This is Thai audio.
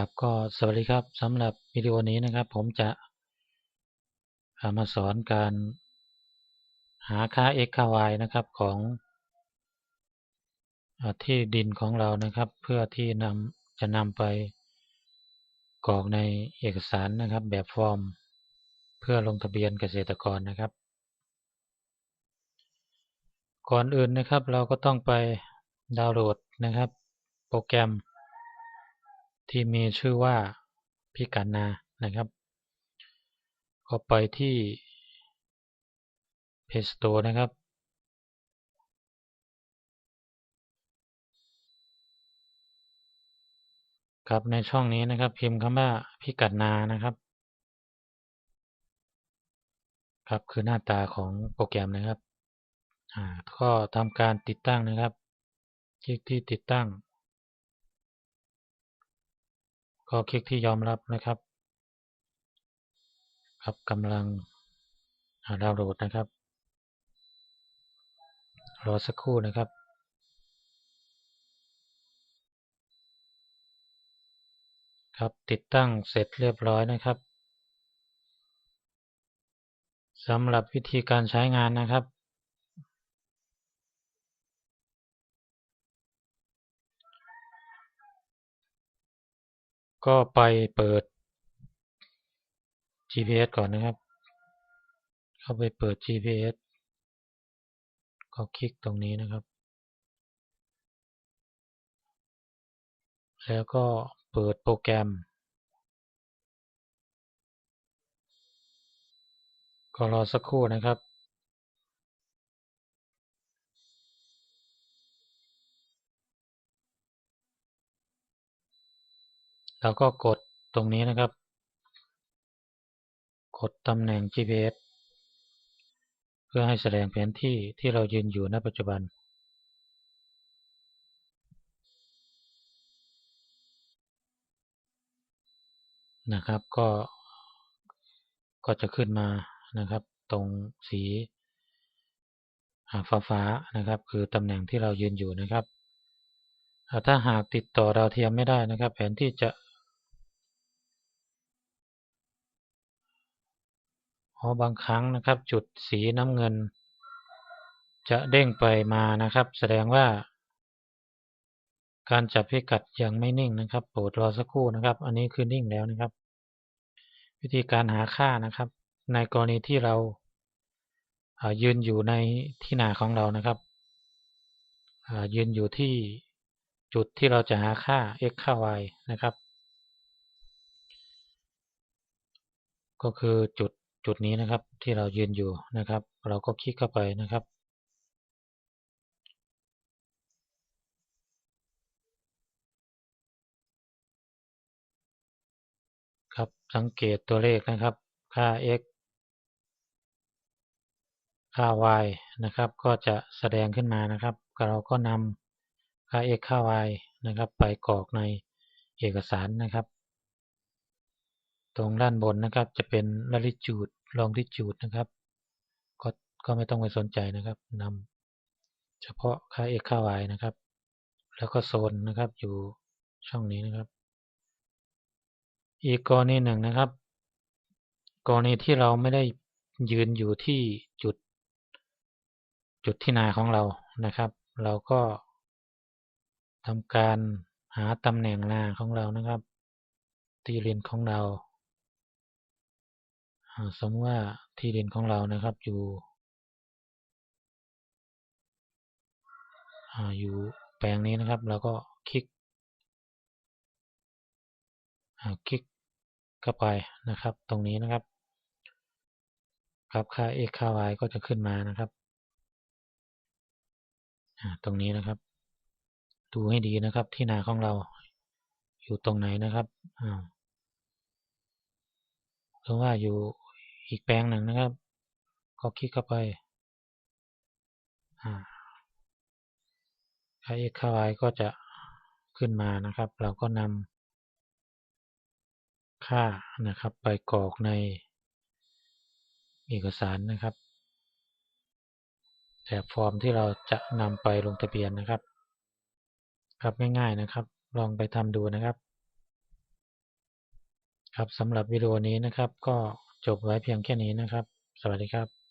ครับก็สวัสดีครับสำหรับวิดีโอนี้นะครับ ผมจะมาสอนการหาค่า x ค่า y นะครับของที่ดินของเรานะครับ เพื่อที่นำจะนำไปกรอกในเอกสารนะครับ แบบฟอร์ม เพื่อลงทะเบียนเกษตรกรนะครับ ก่อนอื่นนะครับ เราก็ต้องไปดาวน์โหลดนะครับ โปรแกรม ที่มีชื่อว่าพิกัดนานะครับก็ไปที่ Play Store นะครับ ครับในช่องนี้นะครับ พิมพ์คำว่าพิกัดนานะครับ ครับคือหน้าตาของโปรแกรมนะครับอ่าก็ทำการติดตั้งนะครับ คลิกที่ติดตั้ง ก็คลิกที่ยอมรับนะครับ ครับกำลังดาวน์โหลดนะครับ รอสักครู่นะครับครับติดตั้งเสร็จเรียบร้อยนะครับสำหรับวิธีการใช้งานนะครับ ก็ไปเปิด GPS ก่อนนะครับ เข้าไปเปิด GPS ก็คลิกตรงนี้นะครับ แล้วก็เปิดโปรแกรม ก็รอสักครู่นะครับ แล้วก็กดตรงนี้นะครับ กดตำแหน่ง GPS เพื่อให้แสดงแผนที่ที่เรายืนอยู่ณปัจจุบัน นะครับ ก็ก็จะขึ้นมานะครับ ตรงสีฟ้าฟ้านะครับ คือตำแหน่งที่เรายืนอยู่นะครับถ้าหากติดต่อดาวเทียมไม่ได้นะครับ แผนที่จะ อ๋อบางครั้งนะครับ จุดสีน้ำเงิน จะเด้งไปมานะครับ แสดงว่า การจับพิกัดยังไม่นิ่งนะครับ โปรดรอสักครู่นะครับ อันนี้คือนิ่งแล้วนะครับ วิธีการหาค่านะครับ ในกรณีที่เรายืนอยู่ในที่นาของเรานะครับยืนอยู่ที่จุดที่เราจะหาค่า x ค่า y นะครับ ก็คือจุด จุดนี้นะครับที่เรายืนอยู่นะครับ เราก็คลิกเข้าไปนะครับ ครับสังเกตตัวเลขนะครับ ค่า x ค่า y นะครับ ก็จะแสดงขึ้นมานะครับ เราก็นำค่า x ค่า y นะครับ ไปกรอกในเอกสารนะครับ ตรงด้านบนนะครับจะเป็น latitude longitude นะครับก็ก็ไม่ต้องไปสนใจนะครับนำเฉพาะค่า x ค่า y นะครับ แล้วก็โซนนะครับอยู่ช่องนี้นะครับ อีกกรณีหนึ่งนะครับ กรณีที่เราไม่ได้ยืนอยู่ที่จุด จุดที่นาของเรานะครับ เราก็ทำการหาตำแหน่งนาของเรานะครับที่ดินของเรา สมมติว่าที่ดินของเรานะครับอยู่อยู่แปลงนี้นะครับเราก็คลิกคลิกเข้าไปนะครับ ตรงนี้นะครับ ครับค่า x ค่า y ก็จะขึ้นมานะครับตรงนี้นะครับ ดูให้ดีนะครับ ที่นาของเราอยู่ตรงไหนนะครับหรือว่าอยู่ อีกแปลงหนึ่งนะครับ ก็คลิกเข้าไปค่า x ค่า y ก็จะขึ้นมานะครับ เราก็นำค่านะครับ ไปกรอกในเอกสารนะครับแบบฟอร์มที่เราจะนำไปลงทะเบียนนะครับ ครับง่ายๆนะครับ ลองไปทำดูนะครับ ครับสำหรับวิดีโอนี้นะครับ ก็ จบไว้เพียงแค่นี้นะครับ สวัสดีครับ